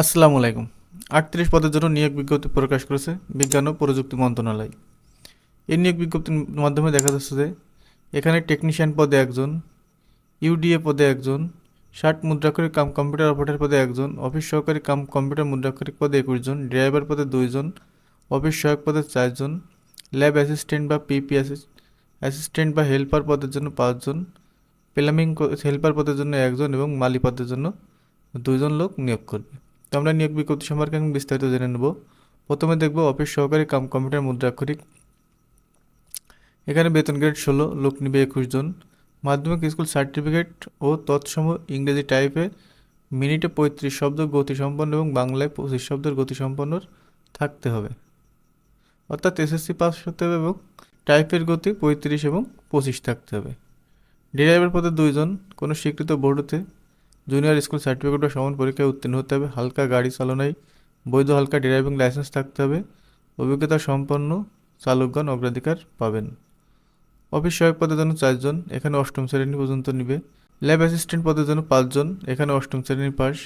আসসালামু আলাইকুম। আটত্রিশ পদের জন্য নিয়োগ বিজ্ঞপ্তি প্রকাশ করেছে বিজ্ঞান ও প্রযুক্তি মন্ত্রণালয়। এই নিয়োগ বিজ্ঞপ্তির মাধ্যমে দেখা যাচ্ছে যে, এখানে টেকনিশিয়ান পদে একজন ইউডিএ পদে একজন, ষাট মুদ্রাক্ষরিক কাম কম্পিউটার অপারেটর পদে একজন অফিস সহকারী কাম কম্পিউটার মুদ্রাক্ষরিক পদে একুশ জন ড্রাইভার পদে দুইজন অফিস সহায়ক পদে চারজন ল্যাব অ্যাসিস্ট্যান্ট বা পিপি অ্যাসিস্ট্যান্ট বা হেল্পার পদের জন্য পাঁচজন প্লামিং হেল্পার পদের জন্য একজন এবং মালি পদের জন্য দুইজন লোক নিয়োগ করবে। তো আমরা নিয়োগ বিজ্ঞপ্তি সম্পর্কে এখন বিস্তারিত জেনে নেব। প্রথমে দেখব অফিস সহকারী কাম কম্পিউটার মুদ্রাক্ষরিক। এখানে বেতন গ্রেড ষোলো, লোক নিবে একুশ জন। মাধ্যমিক স্কুল সার্টিফিকেট ও তৎসম ইংরেজি টাইপে মিনিটে পঁয়ত্রিশ শব্দ গতিসম্পন্ন এবং বাংলায় পঁচিশ শব্দের গতিসম্পন্ন থাকতে হবে। অর্থাৎ এসএসসি পাস করতে হবে এবং টাইপের গতি পঁয়ত্রিশ এবং পঁচিশ থাকতে হবে। ড্রাইভার পদে দুইজন কোনো স্বীকৃত বোর্ডতে জুনিয়র স্কুল সার্টিফিকেট বা সমান পরীক্ষায় উত্তীর্ণ হতে হবে। হালকা গাড়ি চালনায় বৈধ হালকা ড্রাইভিং লাইসেন্স থাকতে হবে। অভিজ্ঞতা সম্পন্ন চালকগণ অগ্রাধিকার পাবেন। অফিস সহায়ক পদের জন্য চারজন, এখানে অষ্টম শ্রেণি পর্যন্ত নিবে। ল্যাব অ্যাসিস্ট্যান্ট পদের জন্য পাঁচজন, এখানে অষ্টম শ্রেণির পাস।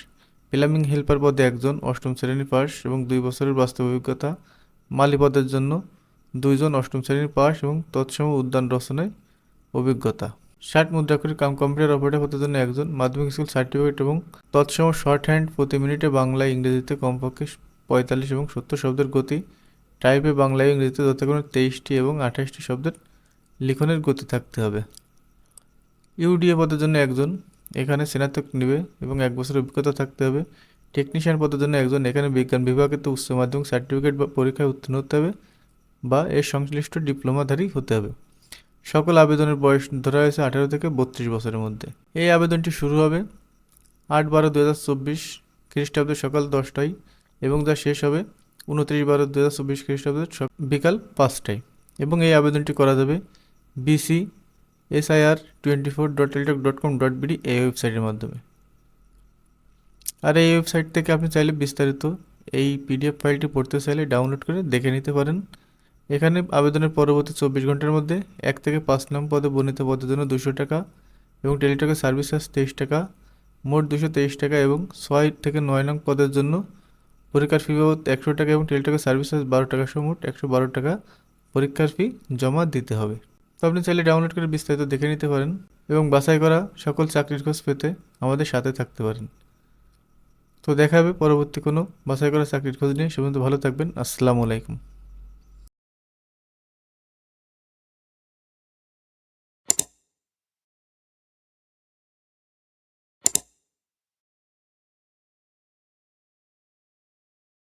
প্লামিং হেল্পার পদে একজন, অষ্টম শ্রেণির পাস এবং দুই বছরের বাস্তব অভিজ্ঞতা। মালি পদের জন্য দুইজন অষ্টম শ্রেণির পাস এবং তৎসম উদ্যান রচনায় অভিজ্ঞতা। ষাট মুদ্রাক্ষরিক কাম কম্পিউটার অপারেটর পদের জন্য একজন। মাধ্যমিক স্কুল সার্টিফিকেট এবং তৎসম শর্ট হ্যান্ড প্রতি মিনিটে বাংলা ইংরেজিতে কমপক্ষে পঁয়তাল্লিশ এবং সত্তর শব্দের গতি। টাইপে বাংলা ইংরেজিতে যথাক্রমে তেইশটি এবং আঠাশটি শব্দের লিখনের গতি থাকতে হবে। ইউডিএ পদের জন্য একজন, এখানে স্নাতক নেবে এবং এক বছরের অভিজ্ঞতা থাকতে হবে। টেকনিশিয়ান পদের জন্য একজন, এখানে বিজ্ঞান বিভাগে তো উচ্চ মাধ্যমিক সার্টিফিকেট বা পরীক্ষায় উত্তীর্ণ হতে হবে বা এর সংশ্লিষ্ট ডিপ্লোমাধারী হতে হবে। সকল আবেদনের বয়স ধরা হয়েছে আঠারো থেকে বত্রিশ বছরের মধ্যে। এই আবেদনটি শুরু হবে আট বারো দু হাজার চব্বিশ খ্রিস্টাব্দে সকাল দশটায় এবং যা শেষ হবে উনত্রিশ বারো দু হাজার চব্বিশ খ্রিস্টাব্দে বিকাল পাঁচটায়। এবং এই আবেদনটি করা যাবে B C S I R twenty four dot Teletalk dot com dot B D এই ওয়েবসাইটের মাধ্যমে। আর এই ওয়েবসাইট থেকে আপনি চাইলে বিস্তারিত এই পিডিএফ ফাইলটি পড়তে চাইলে ডাউনলোড করে দেখে নিতে পারেন। এখানে আবেদনের পরবর্তী চব্বিশ ঘণ্টার মধ্যে এক থেকে পাঁচ নং পদে বর্ণিত পদের জন্য দুশো টাকা এবং টেলিটকের সার্ভিস চার্জ তেইশ টাকা, মোট দুশো তেইশ টাকা এবং ছয় থেকে নয় নং পদের জন্য পরীক্ষার ফি বাবদ একশো টাকা এবং টেলিটকের সার্ভিস চার্জ বারো টাকা সহ মোট একশো বারো টাকা পরীক্ষার ফি জমা দিতে হবে। তো আপনি চাইলে ডাউনলোড করে বিস্তারিত দেখে নিতে পারেন এবং বাছাই করা সকল চাকরির খোঁজ পেতে আমাদের সাথে থাকতে পারেন। তো দেখা হবে পরবর্তী কোনো বাছাই করা চাকরির খোঁজ নিয়ে। সে ভালো থাকবেন। আসসালামু আলাইকুম।